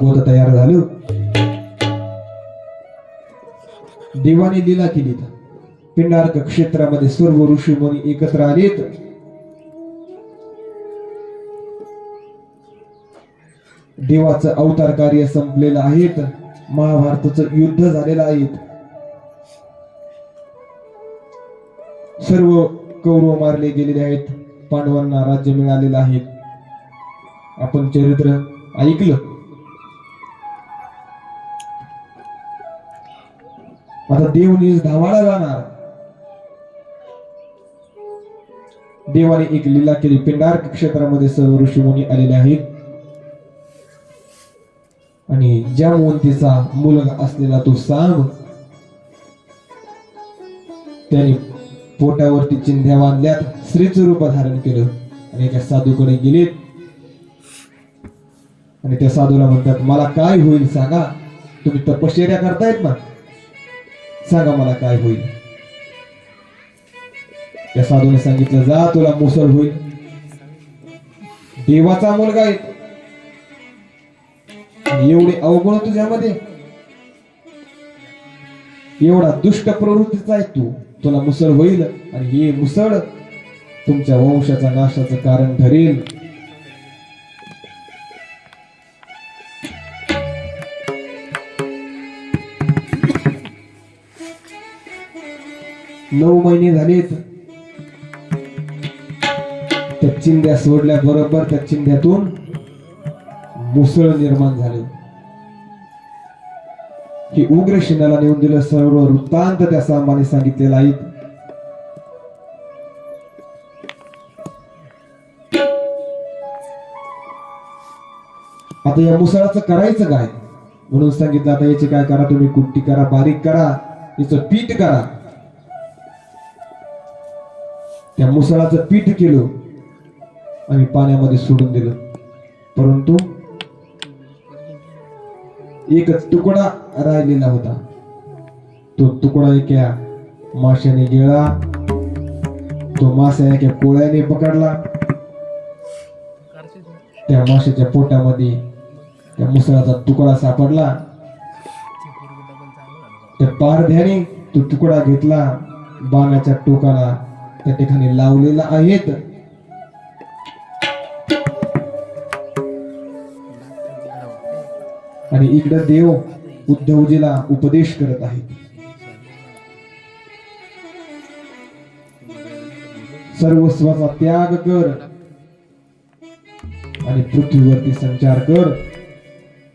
पोत तयार झालं. देवाने लीला केली पिंडार्क क्षेत्रामध्ये सर्व ऋषी मुनी एकत्र आलेत. देवाचं अवतार कार्य संपलेलं आहेत महाभारताचं युद्ध झालेलं आहे. सर्व कौरव मारले गेलेले आहेत. पांडवांना राज्य मिळालेलं आहे. आपण चरित्र ऐकलं. आता देव निज धावाला जाणार. देवाने एक लीला केली. पिंडार क्षेत्रामध्ये सर्व ऋषीमुनी आलेले आहेत. आणि ज्या मोंतीचा मुलगा असलेला तो सांब त्याने पोटावरती चिंध्या बांधल्यात श्रीच रूप धारण केलं आणि एका साधूकडे गेलेत. आणि त्या साधूला म्हणतात मला काय होईल सांगा? तुम्ही तपश्चर्या करतायत ना? सांगा मला काय होईल? त्या साधूने सांगितलं जा तुला मुसळ होईल. देवाचा मुलगा आहे एवढे अवगुण तुझ्यामध्ये एवढा दुष्ट प्रवृत्तीचा आहे तू. तुला मुसळ होईल आणि हे मुसळ तुमच्या वंशाचा नाशाचं कारण ठरेल. नऊ महिने झालेत. त्या चिंध्या सोडल्या बरोबर त्या चिंध्यातून मुसळ निर्माण झाले. हे उग्र शिनाला नेऊन दिलं सर्व वृत्तांत त्या सामाने सांगितलेला आहे. आता या मुसळाचं करायचं काय? म्हणून सांगितलं आता याची काय करा तुम्ही कुट्टी करा बारीक करा याचं पीठ करा. त्या मुसळाचं पीठ केलं आणि पाण्यामध्ये सोडून दिलं. परंतु एक तुकडा राहिलेला होता. तो तुकडा एका माशाने गेला तो मासा एका कोळ्याने पकडला. त्या माशाच्या पोटामध्ये त्या मुसळाचा तुकडा सापडला. त्या पारध्याने तो तुकडा घेतला. बाणाच्या टोकाला त्या ठिकाणी लावलेला आहेत. आणि इकडं देव उद्धवजीला उपदेश करत आहेत. सर्वस्वाचा त्याग कर. आणि पृथ्वीवरती संचार कर.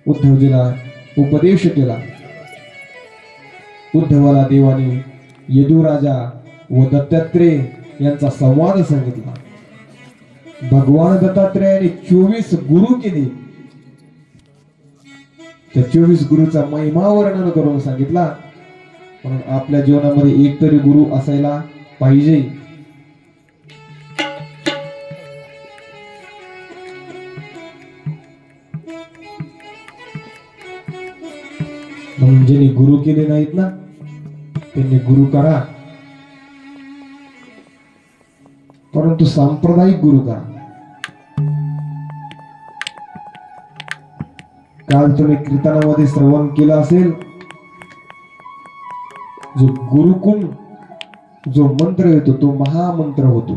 उद्धवजीला उपदेश केला. उद्धवाला देवाने यदुराजा व दत्तात्रेय यांचा संवाद सांगितला. भगवान दत्तात्रेयाने चोवीस गुरु केले. त्या चोवीस गुरुचा महिमा वर्णन करून सांगितला. म्हणून आपल्या जीवनामध्ये एक तरी गुरु असायला पाहिजे. म्हणून ज्यांनी गुरु केले नाहीत ना त्यांनी गुरु करा. परंतु सांप्रदायिक गुरु काल तुम्ही कीर्तनामध्ये श्रवण केलं असेल जो गुरुकुल जो मंत्र येतो तो महामंत्र होतो.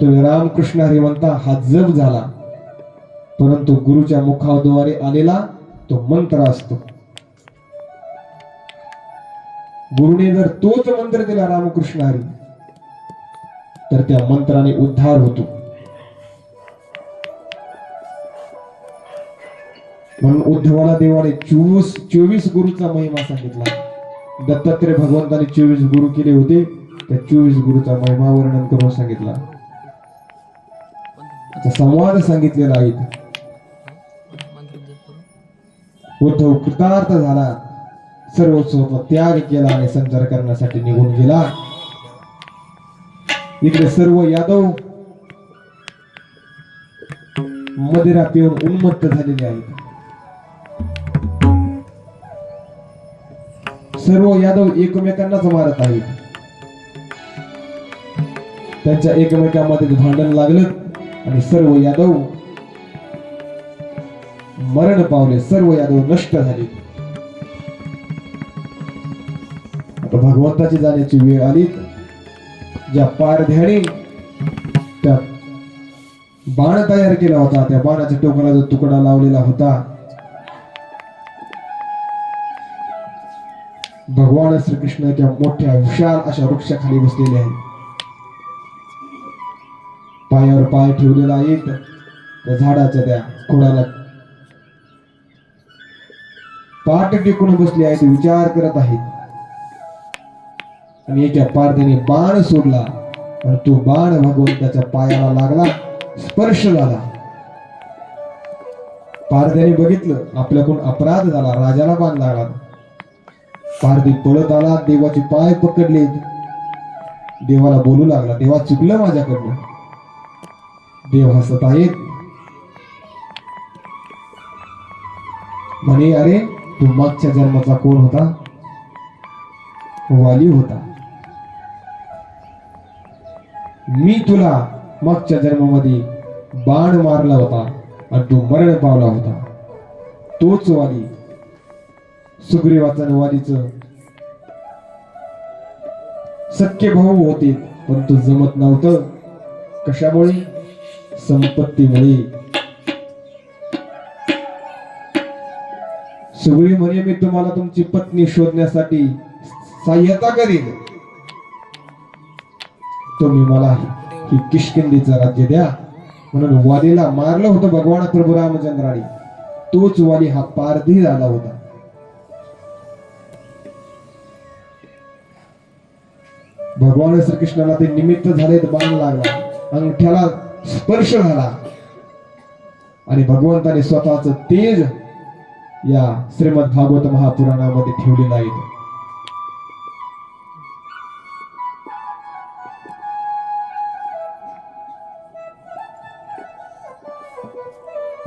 तो रामकृष्ण हरी म्हणता हा जप झाला. परंतु गुरुच्या मुखाद्वारे आलेला तो मंत्र असतो. गुरुने जर तोच मंत्र दिला रामकृष्ण हरी तर त्या मंत्राने उद्धार होतो. म्हणून उद्धवाला देवाने चोवीस चोवीस गुरुचा महिमा सांगितला. दत्तात्रय भगवंताने चोवीस गुरु केले होते. त्या चोवीस गुरुचा महिमा वर्णन करून सांगितला. संवाद सांगितलेला आहे उद्धव कृतार्थ झाला. सर्व स्वतः त्याग केला आणि संचार करण्यासाठी निघून गेला. इकडे सर्व यादव मदिरात येऊन उन्मत्त झालेले आहेत. सर्व यादव एकमेकांनाच मारत आहेत. त्यांच्या एकमेकांमध्ये भांडण लागलं आणि सर्व यादव मरण पावले. सर्व यादव नष्ट झाले. आता भगवंताची जाण्याची वेळ आली. ज्या पारध्याने त्या बाण तयार केला होता त्या बाणाच्या टोकाला जो तुकडा लावलेला होता भगवान श्रीकृष्ण त्या मोठ्या विशाल अशा वृक्षाखाली बसलेले आहेत. पायावर पाय ठेवलेला एक त्या झाडाच्या त्या खोडाला. पाठ टेकून बसले आहेत विचार करत आहेत. आणि एका पारध्याने बाण सोडला. आणि तो बाण भगवंताच्या पायाला लागला स्पर्श झाला. पारध्याने बघितलं आपल्याकडून अपराध झाला राजाला बाण लागला. पारधी पळत आला देवाचे पाय पकडले. देवाला बोलू लागला देवा चुकलं माझ्याकडनं. देव हसत आहेत म्हणे अरे तू मागच्या जन्माचा कोण होता? वाली होता. मी तुला मागच्या जन्मामध्ये बाण मारला होता आणि तू मरण पावला होता. तोच वाली सुग्रीवाचा वालीच सख्य भाऊ होते पण तो जमत नव्हतं. कशामुळे? संपत्तीमुळे. सुग्री म्हणे मी तुम्हाला तुमची पत्नी शोधण्यासाठी सहाय्यता करीन. तुम्ही मला की किशकिंदीचं राज्य द्या. म्हणून वालीला मारलं होतं भगवान प्रभू रामचंद्राने. तोच वाली हा पारधी झाला होता. भगवान श्रीकृष्णाला ते निमित्त झाले बाण लागला. अंगठ्याला स्पर्श झाला. आणि भगवंताने स्वतःच तेज या श्रीमद भागवत महापुराणामध्ये ठेवलेलं आहे.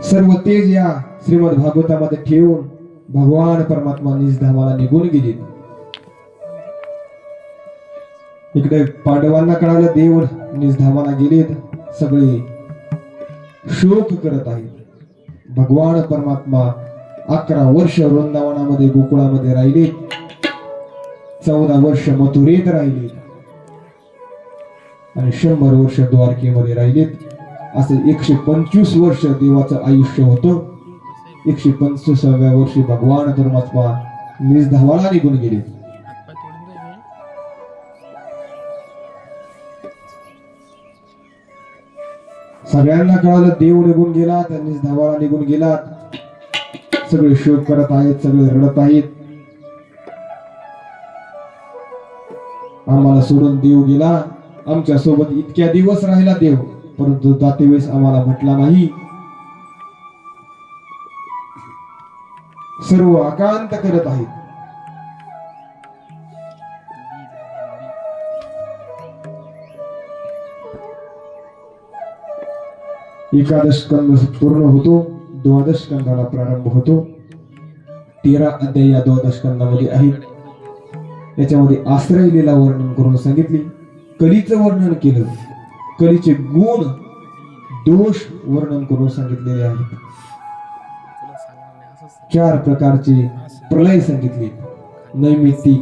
सर्व तेज या श्रीमद भागवतामध्ये ठेवून भगवान परमात्मा निजधामाला निघून गेले इकडे पांडवांना कळालं देव निजधामाला गेलेत. सगळे शोक करत आहेत. भगवान परमात्मा अकरा वर्ष वृंदावनामध्ये गोकुळामध्ये राहिले चौदा वर्ष मथुरेत राहिले आणि शंभर वर्ष द्वारकेमध्ये राहिलेत. असं एकशे पंचवीस वर्ष देवाचं आयुष्य होतं. एकशे पंचवीसाव्या वर्षी भगवान धर्मात्मा निज धावाळा निघून गेले. सगळ्यांना कळालं देव निघून गेला त्यांनी धावाला निघून गेला. सगळे शोक करत आहेत सगळे रडत आहेत. आम्हाला सोडून देव गेला. आमच्यासोबत इतक्या दिवस राहिला देव. परंतु जातेवेळेस आम्हाला म्हटला नाही. सर्व आकांत करत आहेत एकादश स्कंद पूर्ण होतो द्वादश कंदाला प्रारंभ होतो. तेरा अध्याय या द्वादश स्कंदामध्ये आहेत याच्यामध्ये आश्रय लीला वर्णन करून सांगितली. कलीचं वर्णन केलं. कलीचे गुण दोष वर्णन करून सांगितलेले आहेत. चार प्रकारचे प्रलय सांगितले नैमित्तिक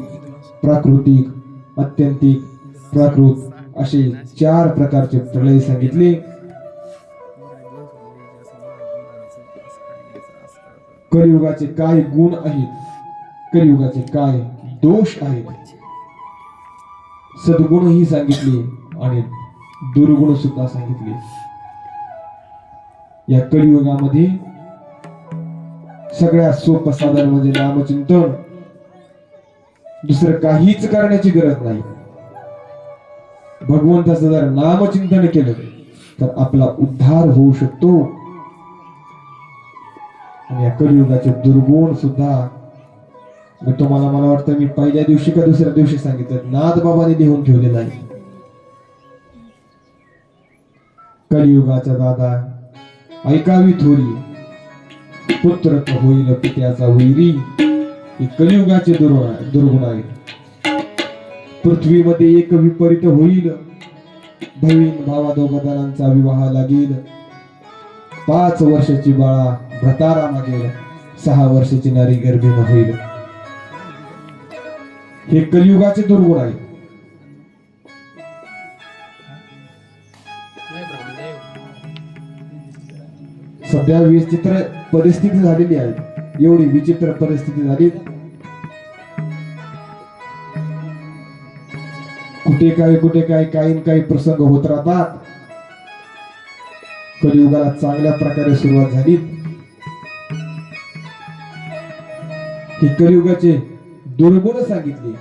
प्राकृतिक अत्यंतिक प्राकृत असे चार प्रकारचे प्रलय सांगितले. कलियुगाचे काय गुण आहेत? कलियुगाचे काय दोष आहेत? सद्गुणही सांगितले आणि दुर्गुण सुद्धा सांगितले. या कलियुगामध्ये सगळ्यात सोपं साधन म्हणजे नामचिंतन दुसरं काहीच करण्याची गरज नाही. भगवंताचं जर नामचिंतन केलं तर आपला उद्धार होऊ शकतो. आणि या कलियुगाचे दुर्गुण सुद्धा मी तुम्हाला मला वाटतं मी पहिल्या दिवशी का दुसऱ्या दिवशी सांगितलं नाथ बाबाने लिहून ठेवलेलं आहे कलियुगाचा दादा ऐकावी थोरी. पुत्र होईल पित्याचा वैरी. हे कलियुगाचे दुर्गुण दुर्गुण आहे पृथ्वीमध्ये एक विपरीत होईल. बहीण भावा दोघांचा विवाह लागेल. पाच वर्षाची बाळा भ्रतारा मागेल सहा वर्षाची नारी गर्भीण होईल. हे कलियुगाचे दुर्गुण आहे सध्या विचित्र परिस्थिती झालेली आहे एवढी विचित्र परिस्थिती झाली. कुठे काय कुठे काय काही काही प्रसंग होत राहतात. कलियुगाला चांगल्या प्रकारे सुरुवात झाली. हे कलियुगाचे दुर्गुण सांगितले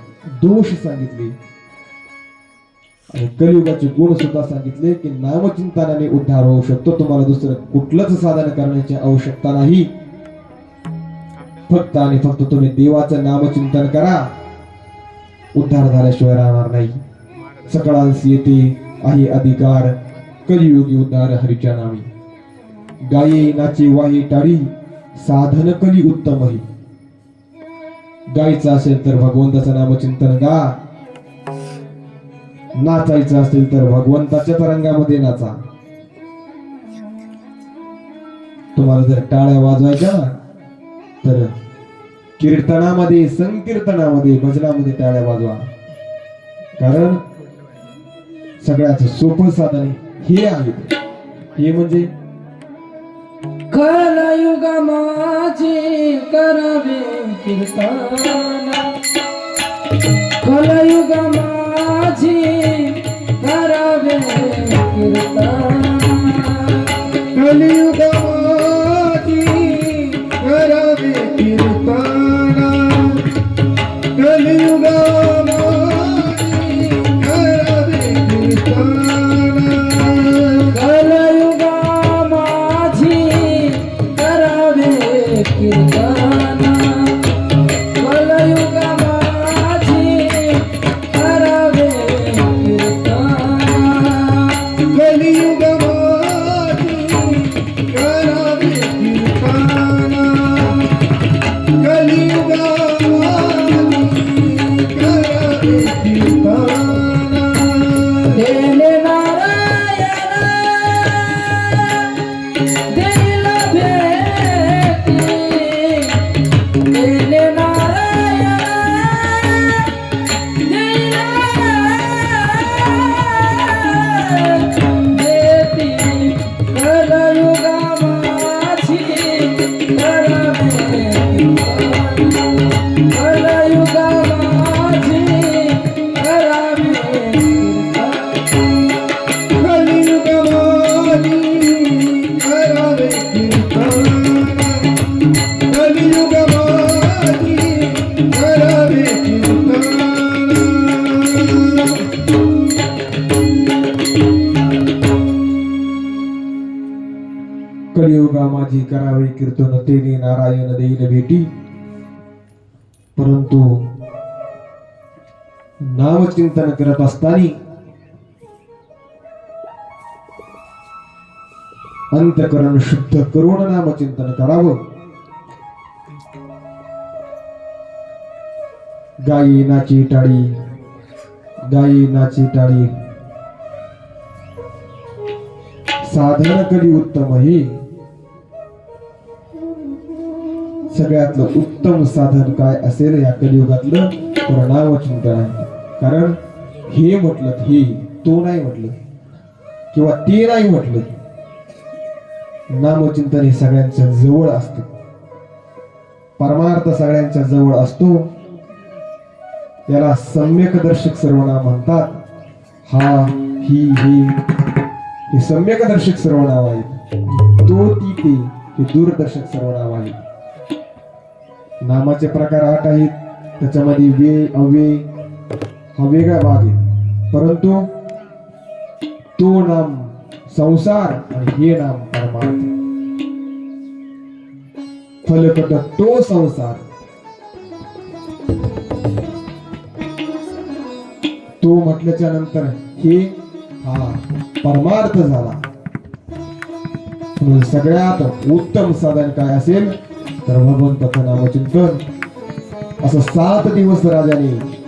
दोष सांगितले. कलियुगाचे गुण सुद्धा सांगितले की नामचिंतनाने उद्धार होऊ शकतो. तुम्हाला दुसरं कुठलंच साधन करण्याची आवश्यकता नाही. फक्त आणि फक्त तुम्ही देवाचं नामचिंतन करा. उद्धार झाल्याशिवाय राहणार नाही. सकळांस येते आहे अधिकार. कलियुगी उद्धार हरीच्या नामी गाये नाचे वाही टाळी साधन कली उत्तम ही गायचं असेल तर भगवंताचं नामचिंतन गा. नाचायचं असेल तर भगवंताच्या तरंगामध्ये नाचा. तुम्हाला जर टाळ्या वाजवायच्या ना तर कीर्तनामध्ये संकीर्तनामध्ये भजनामध्ये टाळ्या वाजवा. कारण सगळ्याच सोपं साधन हे आहे. हे म्हणजे कलयुग माझे करावे कीर्तन. कलयुग माझे करावे कीर्तन नामचिंतन करत असताना अंतकरण शुद्ध करून नामचिंतन करावं. गायी नाची टाळी गायी नाची टाळी. साधन कधी उत्तम ही सगळ्यातलं उत्तम साधन काय असेल या कलियुगातलं? तर नामचिंतन आहे. कारण हे म्हटलं हे तो नाही म्हटलं किंवा ते नाही म्हटलं नामचिंतन हे सगळ्यांच्या जवळ असतं. परमार्थ सगळ्यांच्या जवळ असतो. याला सम्यक दर्शक सर्वनाम म्हणतात. हा ही हे हे सम्यक दर्शक सर्वनाम आहे. तो ती ते हे दूरदर्शक सर्वनाम आहे. नामाचे प्रकार आठ आहेत. त्याच्यामध्ये वे अव्यय हा वेगळा भाग आहे. परंतु तो नाम संसार आणि हे नाम परमार्थ. फलकट तो संसार. तो म्हटल्याच्या नंतर हे हा परमार्थ झाला. म्हणून सगळ्यात उत्तम साधन काय असेल? तर भगवंताचं नामचिंतन. असं सात दिवस राजाने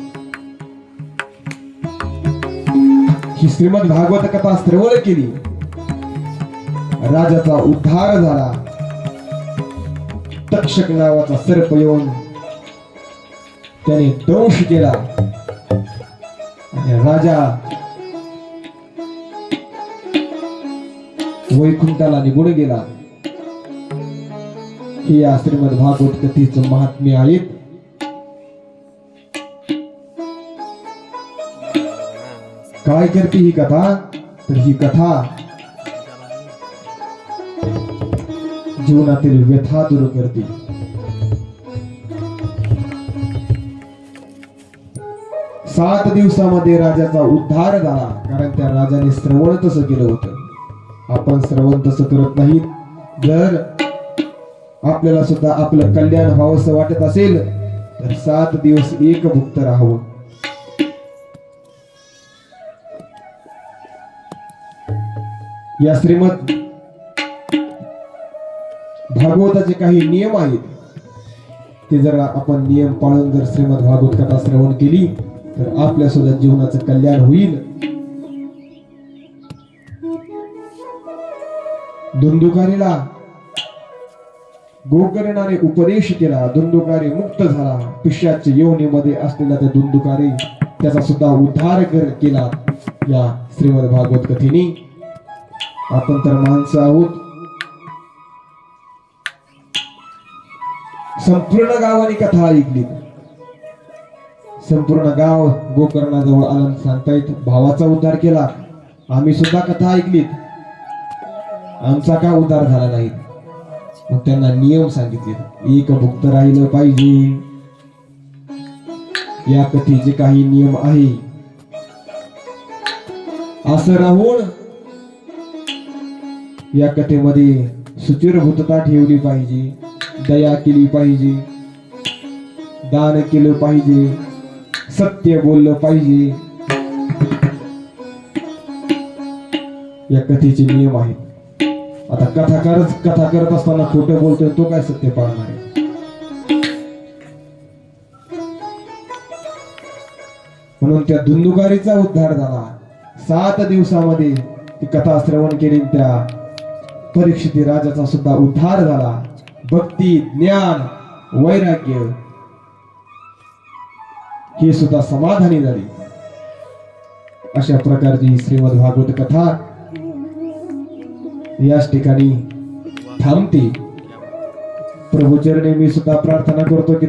ही श्रीमद भागवत कथा श्रवण केली. राजाचा उद्धार झाला. तक्षक नावाचा सर्प येऊन त्याने दंश केला. आणि राजा वैकुंठाला निघून गेला. हे या श्रीमद भागवत कथेचं महात्म्य आहेत काय करते ही कथा तर ही कथा जीवनातील व्यथा दूर करते. सात दिवसामध्ये राजाचा उद्धार झाला कारण त्या राजाने श्रवण तसं केलं होतं. आपण श्रवण तसं करत नाही. जर आपल्याला सुद्धा आपलं कल्याण व्हावंसं वाटत असेल तर सात दिवस एक भुक्त राहावं. या श्रीमद भागवताचे काही नियम आहेत. ते जर आपण नियम पाळून जर श्रीमद भागवत कथा श्रवण केली तर आपल्या सुद्धा जीवनाचं कल्याण होईल. धुंदुकारीला गोकर्णाने उपदेश केला धुंदुकारी मुक्त झाला. पिशाच्या योनीमध्ये असलेला त्या धुंदुकारी त्याचा सुद्धा उद्धार कर- केला या श्रीमद भागवत कथेने आपण तर माणसं आहोत. संपूर्ण गावाने कथा ऐकली. संपूर्ण गाव गोकर्णाजवळ आलं सांगतायत भावाचा उद्धार केला. आम्ही सुद्धा कथा ऐकलीत. आमचा का उद्धार झाला नाही? मग त्यांना नियम सांगितले. एक भुक्त राहिलं पाहिजे. या कथेचे काही नियम आहे. असं राहून या कथेमध्ये सुचिरभूतता ठेवली पाहिजे दया केली पाहिजे दान केलं पाहिजे सत्य बोललं पाहिजे. या कथेचे नियम आहेत. आता कथाकारच कथा करत असताना खोटं बोलतोय तो काय सत्य पाळणार आहे? म्हणून त्या धुंदुकारीचा उद्धार झाला. सात दिवसामध्ये ती कथा श्रवण केली त्या परीक्षिती राजाचा सुद्धा उद्धार झाला. भक्ती ज्ञान वैराग्य हे सुद्धा समाधानी झाली. अशा प्रकारची श्रीमद भागवत कथा याच ठिकाणी थांबते. प्रभूचरणी मी सुद्धा प्रार्थना करतो की